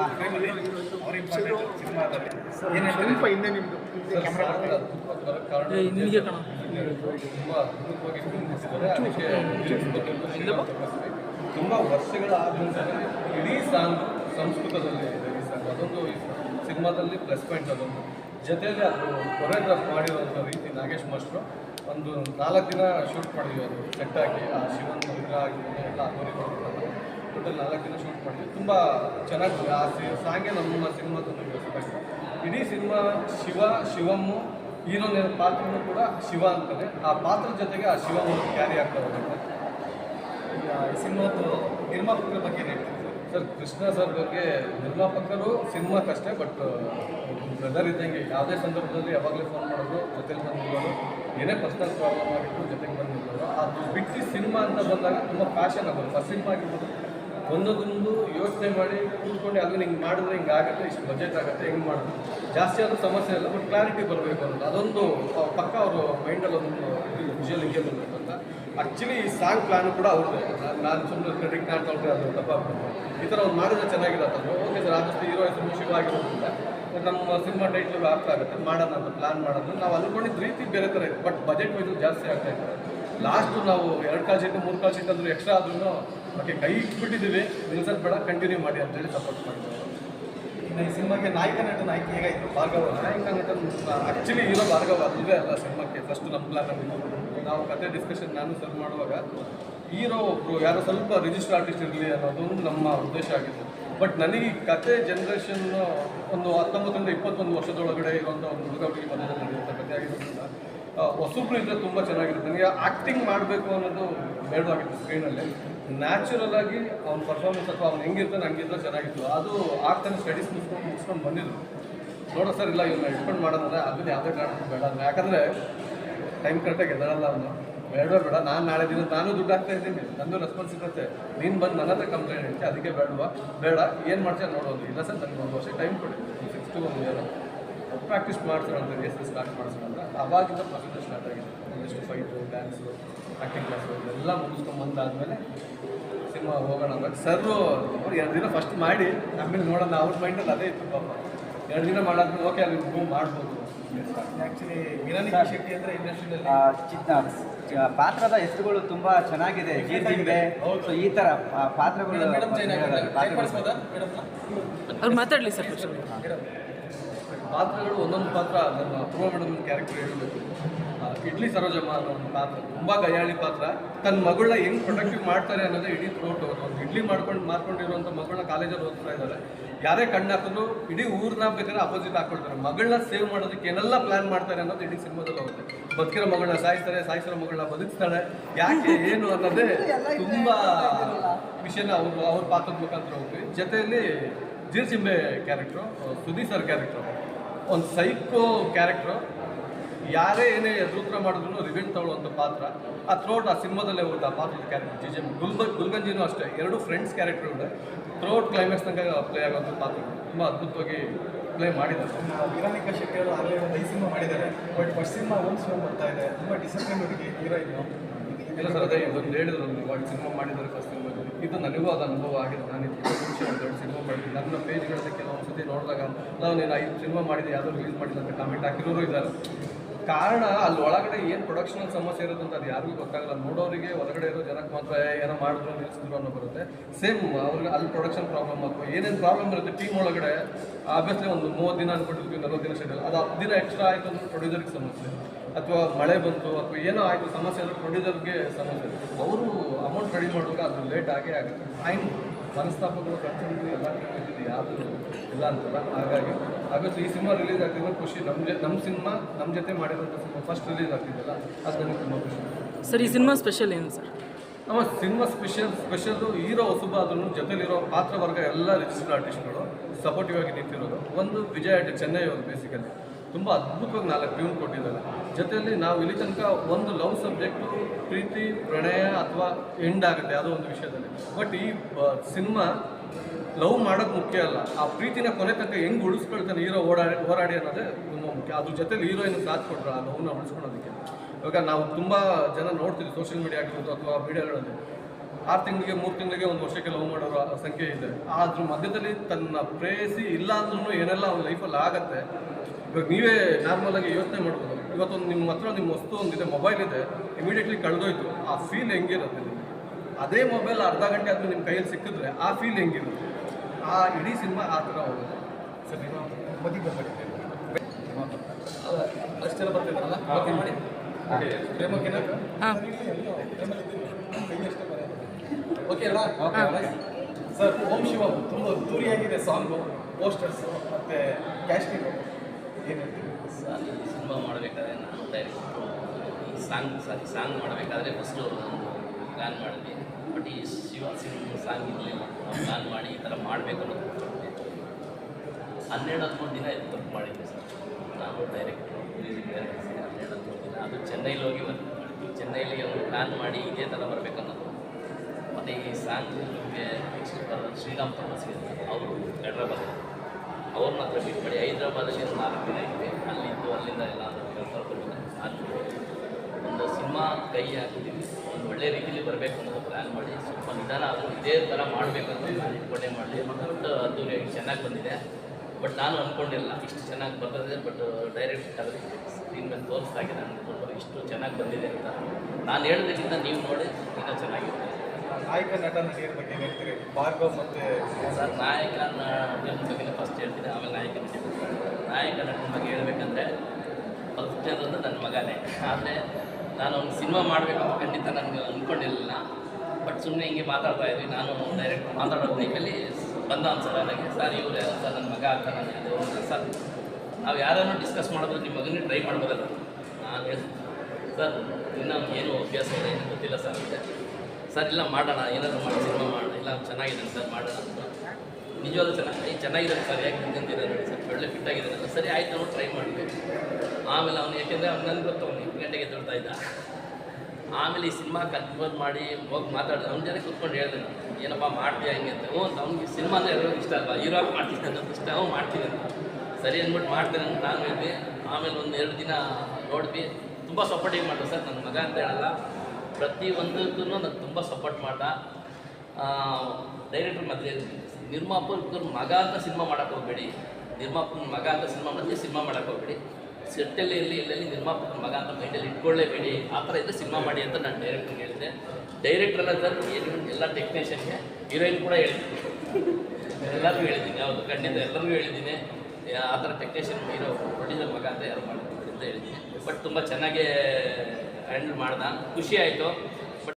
ಸ್ವಲ್ಪ ತುಂಬ ವರ್ಷಗಳ ಆದ್ಮೇಲೆ ಇಡೀ ಸಾಂಗ್ ಸಂಸ್ಕೃತದಲ್ಲಿ ಸಾಂಗ್. ಅದೊಂದು ಸಿನಿಮಾದಲ್ಲಿ ಪ್ಲಸ್ ಪಾಯಿಂಟ್ ಅದೊಂದು. ಜೊತೆಯಲ್ಲಿ ಅದು ಕೊರಿಯೋಗ್ರಾಫ್ ಮಾಡಿರುವಂಥ ರೀತಿ ನಾಗೇಶ್ ಮಾಸ್ಟ್ರು ಒಂದು ನಾಲ್ಕು ದಿನ ಶೂಟ್ ಮಾಡಿದ್ವಿ ಅದು ಸೆಟ್ ಹಾಕಿ ಆ ಶಿವನ್ ವಿಗ್ರಹ ಆಗಿರ್ಬೋದು ಎಲ್ಲ ಅಗೋರಿ ನಾಲ್ಕಿನ ಶೂಟ್ ಮಾಡಿದ್ವಿ ತುಂಬ ಚೆನ್ನಾಗಿ ಆ ಸಿ ಸಾಂಗೆ ನಮ್ಮ ತುಂಬ ರೆಸ್ಪೆಕ್ಟ್ ಇಡೀ ಸಿನಿಮಾ ಶಿವ ಶಿವಮ್ಮು ಹೀರೋನ ಪಾತ್ರನೂ ಕೂಡ ಶಿವ ಅಂತಾನೆ. ಆ ಪಾತ್ರದ ಜೊತೆಗೆ ಆ ಶಿವಮ್ಮ ಕ್ಯಾರಿ ಆಗ್ತಾ ಹೋಗುತ್ತೆ. ಈ ಸಿನಿಮಾದು ನಿರ್ಮಾಪಕರ ಬಗ್ಗೆ ಸರ್ ಕೃಷ್ಣ ಸರ್ ಬಗ್ಗೆ ನಿರ್ಮಾಪಕರು ಸಿನಿಮಾಕ್ಕಷ್ಟೇ ಬಟ್ ಬ್ರದರ್ ಇದ್ದಂಗೆ ಯಾವುದೇ ಸಂದರ್ಭದಲ್ಲಿ ಯಾವಾಗಲೇ ಫೋನ್ ಮಾಡೋದು ಜೊತೆಲಿ ಬಂದು ಏನೇ ಪರ್ಸನಲ್ ಪ್ರಾಬ್ಲಮ್ ಆಗಿತ್ತು ಜೊತೆಗೆ ಬಂದು ನಿಲ್ಲೋದು ಅದು ಬಿಟ್ಟು ಸಿನಿಮಾ ಅಂತ ಬಂದಾಗ ತುಂಬ ಪ್ಯಾಷನ್ ಆಗೋದು. ಫಸ್ಟ್ ಸಿನಿಮಾ ಆಗಿರ್ಬೋದು ಒಂದೊಂದೊಂದು ಯೋಚನೆ ಮಾಡಿ ಕೂತ್ಕೊಂಡು ಅದನ್ನ ಹಿಂಗೆ ಮಾಡಿದ್ರೆ ಹಿಂಗೆ ಆಗುತ್ತೆ, ಇಷ್ಟು ಬಜೆಟ್ ಆಗುತ್ತೆ, ಹೆಂಗೆ ಮಾಡೋದು ಜಾಸ್ತಿ ಆದರೂ ಸಮಸ್ಯೆ ಇಲ್ಲ ಬಟ್ ಕ್ಲಾರಿಟಿ ಬರಬೇಕು ಅಂತ ಅದೊಂದು ಪಕ್ಕ ಅವರು ಮೈಂಡಲ್ಲಿ ಒಂದು ವಿಜುವಲ್ ಹಿಂಗೆ ಬರಬೇಕು ಅಂತ. ಆ್ಯಕ್ಚುಲಿ ಈ ಸಾಂಗ್ ಪ್ಲಾನ್ ಕೂಡ ಅವ್ರದ್ದು ನಾನು ಸುಮ್ಮನೆ ಕ್ರೆಡಿಟ್ ಮಾಡ್ಕೊಂಡ್ರೆ ಅದು ತಪ್ಪಾಗ್ತದೆ ಈ ಥರ ಅವ್ರು ಮಾಡಿದ್ರೆ ಚೆನ್ನಾಗಿರತ್ತಂದ್ರೆ ಓಕೆ ಸರ್ ಆದಷ್ಟು ಹೀರೋ ಹೆಸರು ಶಿವ ಆಗಿರೋದ್ರಿಂದ ನಮ್ಮ ಸಿನಿಮಾ ಟೈಟ್ಲು ಆಗ್ತಾ ಆಗುತ್ತೆ ಮಾಡೋಣ ಅಂತ ಪ್ಲಾನ್ ಮಾಡೋದು ನಾವು ಅನ್ಕೊಂಡಿದ್ದ ರೀತಿ ಬೇರೆ ಥರ ಇದೆ ಬಟ್ ಬಜೆಟ್ ವೈಸು ಜಾಸ್ತಿ ಆಗ್ತಾ ಇದೆ ಲಾಸ್ಟು ನಾವು ಎರಡು ಕಾಲ್ ಶೀಟ್ ಮೂರು ಕಾಲ್ ಶೀಟ್ ಅಂದರೂ ಎಕ್ಸ್ಟ್ರಾ ಆದ್ರೂ ಓಕೆ ಕೈ ಇಟ್ಬಿಟ್ಟಿದ್ದೀವಿ. ನಿಲ್ಸೋದು ಬೇಡ ಕಂಟಿನ್ಯೂ ಮಾಡಿ ಅಂತೇಳಿ ಸಪೋರ್ಟ್ ಮಾಡಿದ್ದೀವಿ ಇನ್ನು ಈ ಸಿನಿಮಾಗೆ ನಾಯಕ ನಟ ಆಯ್ಕೆ ಹೇಗಾಯಿತು? ಭಾರ್ಗವ ನಾಯಕ ನಟ ಆ್ಯಕ್ಚುಲಿ ಇರೋ ಭಾರ್ಗವ ಅಲ್ಲವೇ ಅಲ್ಲ ಸಿನಿಮಾಕ್ಕೆ ಫಸ್ಟ್ ನಮ್ಮ ಪ್ಲಾನ್ ನಾವು ಕತೆ ಡಿಸ್ಕಷನ್ ನಾನು ಸರ್ ಮಾಡುವಾಗ ಹೀರೋ ಒಬ್ಬರು ಯಾರೋ ಸ್ವಲ್ಪ ರಿಜಿಸ್ಟರ್ ಆರ್ಟಿಸ್ಟ್ ಇರಲಿ ಅನ್ನೋದೊಂದು ನಮ್ಮ ಉದ್ದೇಶ ಆಗಿತ್ತು ಬಟ್ ನನಗೆ ಈ ಕತೆ ಜನ್ರೇಷನ್ ಒಂದು ಹತ್ತೊಂಬತ್ತರಿಂದ ಇಪ್ಪತ್ತೊಂದು ವರ್ಷದೊಳಗಡೆ ಇರುವಂಥ ಒಂದು ಹುಡುಗ ಹುಡುಗಿ ಮಧ್ಯದಲ್ಲಿ ನಡೆಯುವಂಥ ಕತೆ ಆಗಿರೋದ್ರಿಂದ ಹೊಸಬ್ರು ಇದ್ದರೆ ತುಂಬ ಚೆನ್ನಾಗಿರುತ್ತೆ. ನನಗೆ ಆ್ಯಕ್ಟಿಂಗ್ ಮಾಡಬೇಕು ಅನ್ನೋದು ಬೇಡವಾಗಿತ್ತು ಸ್ಕ್ರೀನಲ್ಲಿ ನ್ಯಾಚುರಲ್ ಆಗಿ ಅವ್ನ ಪರ್ಫಾರ್ಮೆನ್ಸ್ ಅಥವಾ ಅವ್ನು ಹೆಂಗಿರ್ತಾನೆ, ಹಂಗಿದ್ರೆ ಚೆನ್ನಾಗಿತ್ತು. ಅದು ಆಗ್ತಾನೆ ಸ್ಟಡೀಸ್ ಮುಗಿಸ್ಕೊಂಡು ಮುಗಿಸ್ಕೊಂಡು ಬಂದಿದ್ರು. ನೋಡೋ ಸರ್ ಇಲ್ಲ ಇವನ್ನ ಎಕ್ಸ್ಪೆಂಡ್ ಮಾಡೋದ್ರೆ ಅದನ್ನ ಯಾವುದೇ ಕಾರಣಕ್ಕೂ ಬೇಡ. ಯಾಕಂದರೆ ಟೈಮ್ ಕರೆಕ್ಟಾಗಿ ಎದರಲ್ಲ ಅವನು. ಬೇಡ ಬೇಡ. ನಾನು ನಾಳೆ ದಿನ ನಾನು ದುಡ್ಡು ಹಾಕ್ತಾ ಇದ್ದೀನಿ. ನಂದು ಇರುತ್ತೆ. ನೀನು ಬಂದು ನನ್ನ ಹತ್ರ ಕಂಪ್ಲೇಂಟ್ ಹೇಳ್ತಿ, ಅದಕ್ಕೆ ಬೇಡವಾ? ಬೇಡ. ಏನು ಮಾಡ್ತೀಯ ನೋಡೋದು ಇಲ್ಲ ಸರ್ ನನಗೆ ಒಂದು ವರ್ಷ ಟೈಮ್ ಕೊಡಿ. ಸಿಕ್ಸ್ ಟು ಒಂದು ಇಯರ್ ಪ್ರಾಕ್ಟೀಸ್ ಮಾಡ್ಸೋಣ ಅಂತ ಎಸ್ ಸ್ಟಾರ್ಟ್ ಮಾಡ್ಸೋಣ ಅಂತ. ಅವಾಗಿಂದ ಪ್ರೊಸೀಜರ್ ಸ್ಟಾರ್ಟ್ ಆಗಿದೆ. ಒಂದಿಷ್ಟು ಫೈಟು ಡ್ಯಾನ್ಸು ಆ್ಯಕ್ಟಿಂಗ್ ಕ್ಲಾಸು ಎಲ್ಲ ಮುಗಿಸ್ಕೊಂಬಂದಾದ್ಮೇಲೆ ಸಿನಿಮಾ ಹೋಗೋಣ ಅಂದಾಗ ಸರ್ರು ಎರಡು ದಿನ ಫಸ್ಟ್ ಮಾಡಿ ಆಮೇಲೆ ನೋಡೋಣ ಅವ್ರ ಮೈಂಡಲ್ಲಿ ಅದೇ ಇತ್ತು ಪಾಪ. ಎರಡು ದಿನ ಮಾಡಾದ್ಮೇಲೆ ಓಕೆ ಅಲ್ಲಿ ಮೂವ್ ಮಾಡ್ಬೋದು. ಆ್ಯಕ್ಚುಲಿ ಮಿರಾನಿ ಶೆಟ್ಟಿ ಅಂದರೆ ಇಂಡಸ್ಟ್ರಿಯಲ್ಲಿ ಪಾತ್ರದ ಹೆಸರುಗಳು ತುಂಬಾ ಚೆನ್ನಾಗಿದೆ ಸೊ ಈ ತರ ಆ, ಪಾತ್ರಗಳು ಅವ್ರು ಮಾತಾಡಲಿ ಸರ್ ಪಾತ್ರಗಳು ಒಂದೊಂದು ಪಾತ್ರ ನಮ್ಮ ಅಪ್ರೂವ ಮೇಡಮ್ ಕ್ಯಾರೆಕ್ಟರ್ ಹೇಳಬೇಕು. ಇಡ್ಲಿ ಸರೋಜಮ್ಮ ಅನ್ನೋ ಒಂದು ಪಾತ್ರ ತುಂಬ ಗಯಾಳಿ ಪಾತ್ರ. ತನ್ನ ಮಗಳನ್ನ ಹೆಂಗ್ ಪ್ರೊಟೆಕ್ಟಿವ್ ಮಾಡ್ತಾರೆ ಅನ್ನೋದೇ ಇಡೀ ಥ್ರೋಟ್ ಅವರು. ಒಂದು ಇಡ್ಲಿ ಮಾಡ್ಕೊಂಡು ಮಾಡ್ಕೊಂಡಿರುವಂಥ ಮಗಳನ್ನ ಕಾಲೇಜಲ್ಲಿ ಓದ್ತಾ ಇದ್ದಾರೆ. ಯಾರೇ ಕಣ್ಣು ಹಾಕಿದ್ರು ಇಡೀ ಊರನ್ನ ಬೇಕಾದ್ರೆ ಅಪೋಸಿಟ್ ಹಾಕೊಳ್ತಾರೆ ಮಗಳನ್ನ ಸೇವ್ ಮಾಡೋದಕ್ಕೆ ಏನೆಲ್ಲ ಪ್ಲಾನ್ ಮಾಡ್ತಾರೆ ಅನ್ನೋದು ಇಡೀ ಸಿನಿಮಾದಲ್ಲಿ ಹೋಗುತ್ತೆ. ಬದುಕಿರೋ ಮಗಳನ್ನ ಸಾಯಿಸ್ತಾರೆ, ಸಾಯಿಸಿರೋ ಮಗಳನ್ನ ಬದುಕ್ತಾಳೆ ಯಾಕೆ, ಏನು ಅನ್ನೋದೇ ತುಂಬ ವಿಷಯನ ಅವರು, ಅವ್ರ ಪಾತ್ರದ ಮುಖಾಂತರ ಹೋಗ್ತೀವಿ ಜೊತೆಯಲ್ಲಿ ಜೀರ್ಸಿಂಬೆ ಕ್ಯಾರೆಕ್ಟ್ರು ಸುದೀಪ್ ಸರ್ ಕ್ಯಾರೆಕ್ಟ್ರು. ಒಂದು ಸೈಕೋ ಕ್ಯಾರೆಕ್ಟ್ರು ಯಾರೇ ಏನೇ ಎದುರುತ್ರ ಮಾಡಿದ್ರು ರಿವೆಂಟ್ ತಗೊಳ್ಳುವಂಥ ಪಾತ್ರ. ಆ ಥ್ರೋಟ್ ಆ ಸಿನಿಮಾದಲ್ಲೇ ಹೋದ ಆ ಪಾತ್ರದ ಕ್ಯಾರೆಕ್ಟರ್ ಜಿ ಜೆ ಗುಲ್ಬ ಗುಲ್ಗಂಜಿನೂ ಅಷ್ಟೇ ಎರಡು ಫ್ರೆಂಡ್ಸ್ ಕ್ಯಾರೆಕ್ಟರ್ಗಳು ಥ್ರೋಟ್ ಕ್ಲೈಮ್ಯಾಕ್ಸ್ ತನಕ ಪ್ಲೇ ಆಗೋಂಥ ಪಾತ್ರ. ತುಂಬ ಅದ್ಭುತವಾಗಿ ಪ್ಲೇ ಮಾಡಿದ್ದಾರೆ ಮಿರಾನಿಕಾ ಶೆಟ್ಟಿ ಅವರು ಆಗಲೇ ಒಂದು ಐದು ಸಿನಿಮಾ ಮಾಡಿದ್ದಾರೆ. ಬಟ್ ಫಸ್ಟ್ ಸಿನಿಮಾ ಒಂದು ಸಿನಿಮಾ ಬರ್ತಾ ಇದೆ. ತುಂಬ ಡಿಸಪ್ಲಿನ್ ಹುಡುಗಿ ಹೀರೋ ಇದು ಇಲ್ಲ ಸರ್ ಅದೇ ಒಂದು ಹೇಳಿದ್ರು ಒಂದು ಸಿನಿಮಾ ಮಾಡಿದ್ದಾರೆ ಫಸ್ಟ್ ಸಿನಿಮಾ. ಇದು ನನಗೂ ಅದು ಅನುಭವ ಆಗಿದೆ. ನಾನು ಎರಡು ಸಿನಿಮಾ ಮಾಡಿದ್ದೀನಿ ನನ್ನ ಪೇಜ್ಗಳಲ್ಲಿ ಕೆಲವೊಂದು ಸತಿ ನೋಡಿದಾಗ ನಾವು ನೀನು ಐದು ಸಿನಿಮಾ ಮಾಡಿದೆ, ಯಾವುದೋ ರಿಲೀಸ್ ಮಾಡಿಲ್ಲ ಅಂತ ಕಾಮೆಂಟ್ ಹಾಕಿರೋರು ಇದ್ದಾರೆ. ಕಾರಣ ಅಲ್ಲಿ ಒಳಗಡೆ ಏನು ಪ್ರೊಡಕ್ಷನ್ ಸಮಸ್ಯೆ ಇರುತ್ತೆ ಅಂತ ಅದು ಯಾರಿಗೂ ಗೊತ್ತಾಗಲ್ಲ. ನೋಡೋರಿಗೆ ಹೊರಗಡೆ ಇರೋ ಜನಕ್ಕೆ ಮಾತ್ರ ಏನೋ ಮಾಡಿದ್ರು ನಿಲ್ಲಿಸಿದ್ರು ಅನ್ನೋ ಬರುತ್ತೆ. ಸೇಮ್ ಅವ್ರಿಗೆ ಅಲ್ಲಿ ಪ್ರೊಡಕ್ಷನ್ ಪ್ರಾಬ್ಲಮ್ ಅಥವಾ ಏನೇನು ಪ್ರಾಬ್ಲಮ್ ಇರುತ್ತೆ ಟೀಮ್ ಒಳಗಡೆ? ಆಬ್ವಿಯಸ್ಲಿ ಒಂದು ಮೂವತ್ತು ದಿನ ಅನ್ಕೊಂಡಿರ್ತೀವಿ ನಲ್ವತ್ತು ದಿನ ಶೆಡ್ಯೂಲ್ ಅದು ಹತ್ತು ದಿನ ಎಕ್ಸ್ಟ್ರಾ ಆಯಿತು ಅಂದ್ರೆ ಪ್ರೊಡ್ಯೂಸರ್ಗೆ ಸಮಸ್ಯೆ. ಅಥವಾ ಮಳೆ ಬಂತು ಅಥವಾ ಏನೋ ಆಯಿತು ಸಮಸ್ಯೆ ಅಂದರೆ ಪ್ರೊಡ್ಯೂಸರ್ಗೆ ಸಮಸ್ಯೆ ಅವರು ಅಮೌಂಟ್ ರೆಡಿ ಮಾಡುವಾಗ ಅದು ಲೇಟ್ ಆಗೇ ಆಗುತ್ತೆ. ಟೈಮ್ ಮನಸ್ತಾಪಗಳು ಪ್ರತಿಯೊಂದು ಎಲ್ಲ ಯಾವುದು ಇಲ್ಲ ಅಂತಲ್ಲ. ಹಾಗಾಗಿ ಆಗಸ್ಟ್ ಈ ಸಿನಿಮಾ ರಿಲೀಸ್ ಆಗ್ತಿದ್ರೆ ಖುಷಿ. ನಮ್ಮ ಜೊ ನಮ್ಮ ಸಿನಿಮಾ ನಮ್ಮ ಜೊತೆ ಮಾಡಿರೋಂಥ ಸಿನಿಮಾ ಫಸ್ಟ್ ರಿಲೀಸ್ ಆಗ್ತಿದ್ದಲ್ಲ ಅದು ನನಗೆ ತುಂಬ ಖುಷಿ. ಸರ್ ಈ ಸಿನಿಮಾ ಸ್ಪೆಷಲ್ ಏನು ಸರ್? ನಮ್ಮ ಸಿನಿಮಾ ಸ್ಪೆಷಲ್ ಸ್ಪೆಷಲ್ ಹೀರೋ ಹೊಸಬ ಅದನ್ನು ಜೊತೆಲಿರೋ ಪಾತ್ರವರ್ಗ ಎಲ್ಲ ರಿಜಿಸ್ಟರ್ ಆರ್ಟಿಸ್ಟ್ಗಳು ಸಪೋರ್ಟಿವ್ ಆಗಿ ನಿಂತಿರೋದು. ಒಂದು ವಿಜಯ್ ಆಟ ಚೆನ್ನೈ ಅವರು ಬೇಸಿಕಲಿ ತುಂಬ ಅದ್ಭುತವಾಗಿ ನಾಲ್ಕು ಟ್ಯೂನ್ ಕೊಟ್ಟಿದ್ದಾರೆ. ಜೊತೆಯಲ್ಲಿ ನಾವು ಇಲ್ಲಿ ತನಕ ಒಂದು ಲವ್ ಸಬ್ಜೆಕ್ಟು ಪ್ರೀತಿ, ಪ್ರಣಯ ಅಥವಾ ಎಂಡ್ ಆಗುತ್ತೆ, ಯಾವುದೋ ಒಂದು ವಿಷಯದಲ್ಲಿ. ಬಟ್ ಈ ಸಿನಿಮಾ ಲವ್ ಮಾಡೋದು ಮುಖ್ಯ ಅಲ್ಲ. ಆ ಪ್ರೀತಿನ ಕೊನೆ ತನಕ ಹೆಂಗೆ ಉಳಿಸ್ಕೊಳ್ತಾನೆ ಹೀರೋ ಓಡಾಡಿ, ಹೋರಾಡಿ ಅನ್ನೋದೇ ತುಂಬ ಮುಖ್ಯ. ಅದ್ರ ಜೊತೆಲಿ ಹೀರೋಯಿನ್ ಸಾಥ್ ಕೊಟ್ಟರು ಆ ಲವ್ನ ಉಳಿಸ್ಕೊಳೋದಕ್ಕೆ ಇವಾಗ ನಾವು ತುಂಬ ಜನ ನೋಡ್ತೀವಿ ಸೋಷಿಯಲ್ ಮೀಡಿಯಾ ಆಗಿರ್ಬೋದು ಅಥವಾ ವೀಡಿಯೋಗಳಲ್ಲಿ ಆರು ತಿಂಗಳಿಗೆ, ಮೂರು ತಿಂಗಳಿಗೆ ಒಂದು ವರ್ಷಕ್ಕೆ ಲವ್ ಮಾಡೋರ ಸಂಖ್ಯೆ ಇದೆ. ಅದ್ರ ಮಧ್ಯದಲ್ಲಿ ತನ್ನ ಪ್ರೇಯಸಿ ಇಲ್ಲ ಅಂದ್ರೂ ಏನೆಲ್ಲ ಅವ್ನ ಲೈಫಲ್ಲಿ ಆಗತ್ತೆ. ಇವಾಗ ನೀವೇ ನಾರ್ಮಲ್ ಆಗಿ ಯೋಚನೆ ಮಾಡ್ಬೋದು. ಇವತ್ತೊಂದು ನಿಮ್ಮ ಹತ್ರ ನಿಮ್ಮ ವಸ್ತು ಒಂದಿದೆ ಮೊಬೈಲ್ ಇದೆ ಇಮಿಡಿಯೇಟ್ಲಿ ಕಳೆದೋಯ್ತು. ಆ ಫೀಲ್ ಹೆಂಗಿರುತ್ತೆ ನಿಮ್ಗೆ? ಅದೇ ಮೊಬೈಲ್ ಅರ್ಧ ಗಂಟೆ ಆದ್ಮೇಲೆ ನಿಮ್ಮ ಕೈಯಲ್ಲಿ ಸಿಕ್ಕಿದ್ರೆ ಆ ಫೀಲ್ ಹೆಂಗಿರುತ್ತೆ? ಆ ಇಡೀ ಸಿನಿಮಾ ಆ ಥರ ಹೋಗುತ್ತೆ. ಸರ್ ನೀವು ಮದುವೆ ಬಂದ್ಬಿಟ್ಟಿದೆ. ಅಷ್ಟು ಜನ ಬರ್ತಿದ್ದಾರಲ್ಲ ಓಕೆ ಮಾಡಿ. ಪ್ರೇಮಕ್ಕಿನ ಹಾಂ. ಓಕೆ ಅಲ್ಲ ಸರ್ ಓಂ ಶಿವ ತುಂಬ ದೂರಿಯಾಗಿದೆ ಸಾಂಗು ಪೋಸ್ಟರ್ಸು ಮತ್ತು ಕ್ಯಾಸ್ಟಿಂಗ್ ಹೇಳ್ತೀವಿ ಸಿನಿಮಾ ಮಾಡಬೇಕಾದ್ರೆ ನಾನು ಡೈರೆಕ್ಟ್ರು ಈ ಸಾಂಗ್, ಸಾರಿ, ಸಾಂಗ್ ಮಾಡಬೇಕಾದ್ರೆ ಫಸ್ಟು ಪ್ಲ್ಯಾನ್ ಮಾಡಿದ್ವಿ. ಬಟ್ ಈ ಶಿವ ಸಿನಿಮಾ ಸಾಂಗ್ ಇರಲಿಲ್ಲ. ಪ್ಲ್ಯಾನ್ ಮಾಡಿ ಈ ಥರ ಮಾಡಬೇಕು ಅನ್ನೋದು ಹನ್ನೆರಡು, ಹದಿಮೂರು ದಿನ ಇದು ತಪ್ಪು ಮಾಡಿದ್ವಿ ಸರ್. ನಾನು ಡೈರೆಕ್ಟ್ರು ಮ್ಯೂಸಿಕ್ ಡೈರೆಕ್ಟರ್ಸ್ ಹನ್ನೆರಡು, ಹದಿಮೂರು ದಿನ. ಅದು ಚೆನ್ನೈಲಿ ಹೋಗಿ ಬಂದು ಚೆನ್ನೈಲಿ ಒಂದು ಪ್ಲ್ಯಾನ್ ಮಾಡಿ ಇದೇ ಥರ ಬರಬೇಕನ್ನೋದು ಮತ್ತು ಈ ಸಾಂಗ್ ನಮಗೆ ನೆಕ್ಸ್ಟ್ ಶ್ರೀರಾಮ್ ಶ್ರೀರಾಮ್ ಸಿಗುತ್ತೆ ಅವರು ಹೈದ್ರಾಬಾದ್ ಅವ್ರನ್ನ ಹತ್ರ ಬಿಟ್ ಮಾಡಿ ಹೈದ್ರಾಬಾದಲ್ಲಿ ನಾಲ್ಕು ದಿನ ಇದೆ. ಅಲ್ಲಿದ್ದು ಅಲ್ಲಿಂದ ಎಲ್ಲ ಒಂದು ಸಿನಿಮಾ ಕೈ ಹಾಕಿದ್ದೀವಿ. ಒಂದು ಒಳ್ಳೆ ರೀತಿಯಲ್ಲಿ ಬರಬೇಕು ಅನ್ನೋದು ಪ್ಲ್ಯಾನ್ ಮಾಡಿ. ಸ್ವಲ್ಪ ನಿಧಾನ ಆದರೂ ಇದೇ ಥರ ಮಾಡಬೇಕು ಅಂತ ನಾನು ಇಟ್ಕೊಂಡೆ ಮಾಡಲಿ ಬಟ್ ಅದು ಚೆನ್ನಾಗಿ ಬಂದಿದೆ. ಬಟ್ ನಾನು ಅಂದ್ಕೊಂಡಿಲ್ಲ ಇಷ್ಟು ಚೆನ್ನಾಗಿ ಬರ್ತದೆ. ಬಟ್ ಡೈರೆಕ್ಟ್ ಆಗಲಿ ಸ್ಕ್ರೀನ್ ಮೇಲೆ ತೋರಿಸ್ದಾಗೆ ನಾನು ಇಷ್ಟು ಚೆನ್ನಾಗಿ ಬಂದಿದೆ ಅಂತ. ನಾನು ಹೇಳೋದಕ್ಕಿಂತ ನೀವು ನೋಡಿ, ಇನ್ನೂ ಚೆನ್ನಾಗಿದೆ ನಾಯಕ ನಟ ನಟಿಯರ ಬಗ್ಗೆ ಹೇಳ್ತೀರಿ? ಭಾರ್ಗವ್ ಮತ್ತು ಸರ್, ನಾಯಕ ನಟನ ಬಗ್ಗೆ ಫಸ್ಟ್ ಹೇಳ್ತೀನಿ, ಆಮೇಲೆ ನಾಯಕ ನಟ. ನಾಯಕ ನಟನ ಬಗ್ಗೆ ಹೇಳ್ಬೇಕಂದ್ರೆ ಫಸ್ಟ್ ಅಂದ್ರೆ ನನ್ನ ಮಗನೇ. ಆದರೆ ನಾನು ಒಂದು ಸಿನಿಮಾ ಮಾಡಬೇಕು ಅಂತ ಖಂಡಿತ ನನಗೆ ಅಂದ್ಕೊಂಡಿರಲಿಲ್ಲ ಬಟ್ ಸುಮ್ಮನೆ ಹಿಂಗೆ ಮಾತಾಡ್ತಾ ಇದ್ವಿ, ನಾನು ಡೈರೆಕ್ಟ್ ಮಾತಾಡೋ ಟೈಮಲ್ಲಿ ಬಂದ ಸರ್ ನನಗೆ. ಸರ್, ಇವರೇ ಸರ್, ನನ್ನ ಮಗ ಅಂತ ನಾನು ಸರ್, ನಾವು ಯಾರನ್ನು ಡಿಸ್ಕಸ್ ಮಾಡಿದ್ರು ನಿಮ್ಮ ಮಗನೇ ಟ್ರೈ ಮಾಡ್ಬೋದಲ್ಲ. ನಾನು ಸರ್, ಇನ್ನೂ ಏನು ಅಭ್ಯಾಸ ಇದೆ, ಏನು ಗೊತ್ತಿಲ್ಲ ಸರ್ ಅಂದೆ ಸರ್, ಇಲ್ಲ, ಮಾಡೋಣ. ಏನಾದರೂ ಮಾಡಿ, ಸಿನಿಮಾ ಮಾಡೋಣ. ಇಲ್ಲ, ಚೆನ್ನಾಗಿದೆ ಸರ್, ಮಾಡೋಣ ಅಂತ. ನಿಜವಾಗ್ಲೂ ಚೆನ್ನಾಗಿ ಚೆನ್ನಾಗಿದೆ ಸರ್, ಯಾಕೆ ನೋಡಿ ಸರ್, ಒಳ್ಳೆ ಫಿಟ್ ಆಗಿದೆ ಅಂತ ಸರಿ, ಆಯ್ತು ನಾವು ಟ್ರೈ ಮಾಡಿದ್ವಿ ಆಮೇಲೆ ಅವನು ಯಾಕೆಂದರೆ ಅವ್ನು ನನಗೆ ಗೊತ್ತು, ಅವ್ನು ಎಂಟು ಗಂಟೆಗೆ ಎದ್ದೇಳ್ತಾ ಇದ್ದ. ಆಮೇಲೆ ಈ ಸಿನಿಮಾ ಕನ್ಫರ್ಮ್ ಮಾಡಿ ಹೋಗಿ ಮಾತಾಡಿದೆ. ಅವ್ನ ಜನ ಕೂತ್ಕೊಂಡು ಹೇಳಿದೆ ನಾನು, ಏನಪ್ಪ, ಮಾಡ್ತೀಯ ಹಿಂಗೆ ಅಂತ. ಹ್ಞೂ ಅಂತ ಅವ್ನಿಗೆ ಸಿನಿಮಾ ಅಂದರೆ ಎಲ್ಲರಿಗೂ ಇಷ್ಟ ಅಲ್ವಾ? ಹೀರೋ ಮಾಡ್ತೀನಿ ಅನ್ನೋದು ಇಷ್ಟ ಅವ್ನು ಮಾಡ್ತೀನಿ ಅಂತ. ಸರಿ ಅಂದ್ಬಿಟ್ಟು ಮಾಡ್ತೀನಿ ಅಂತ ನಾನು ಹೇಳಿದ್ವಿ ಆಮೇಲೆ ಒಂದು ಎರಡು ದಿನ ನೋಡಿದ್ವಿ ತುಂಬ ಸಪೋರ್ಟಿವ್ ಮಾಡಿದ್ರು ಸರ್ ನನ್ನ ಮಗ ಅಂತ ಹೇಳಲ್ಲ. ಪ್ರತಿಯೊಂದಕ್ಕೂ ನನಗೆ ತುಂಬ ಸಪೋರ್ಟ್ ಮಾಡ್ದ. ಡೈರೆಕ್ಟ್ರ್ ಮದುವೆ ನಿರ್ಮಾಪಕರ ಮಗ ಅಂತ ಸಿನಿಮಾ ಮಾಡೋಕ್ಕೆ ಹೋಗಬೇಡಿ. ನಿರ್ಮಾಪಕನ ಮಗ ಅಂತ ಸಿನಿಮಾ ಮಾಡಿದ್ರೆ ಸಿನಿಮಾ ಮಾಡೋಕ್ಕೆ ಹೋಗಬೇಡಿ. ಸೆಟ್ಟಲ್ಲಿ ಇರಲಿ ಇಲ್ಲಲ್ಲಿ ನಿರ್ಮಾಪಕನ ಮಗ ಅಂತ ಮೈಂಡಲ್ಲಿ ಇಟ್ಕೊಳ್ಳೇಬೇಡಿ ಆ ಥರ ಇದ್ದರೆ ಸಿನಿಮಾ ಮಾಡಿ ಅಂತ ನಾನು ಡೈರೆಕ್ಟ್ರಿಗೆ ಹೇಳಿದೆ. ಡೈರೆಕ್ಟ್ರ್ ಅಲ್ಲ ಸರ್ ಎಲ್ಲ ಟೆಕ್ನಿಷಿಯನ್ಗೆ ಹೀರೋಯಿನ್ ಕೂಡ ಹೇಳಿದ್ದೀನಿ. ಎಲ್ಲರಿಗೂ ಹೇಳಿದ್ದೀನಿ, ಹೌದು ಕಣ್ಣಿಂದ ಎಲ್ಲರಿಗೂ ಹೇಳಿದ್ದೀನಿ. ಆ ಥರ ಟೆಕ್ನಿಷಿಯನ್ ಹೀರೋ ಪ್ರೊಡ್ಯೂಸರ್ ಮಗ ಅಂತ ಯಾರು ಮಾಡಿ ಅಂತ ಹೇಳಿದ್ದೀನಿ. ಬಟ್ ತುಂಬ ಚೆನ್ನಾಗೇ ಹ್ಯಾಂಡಲ್ ಮಾಡ್ದ. ಖುಷಿ ಆಯಿತು.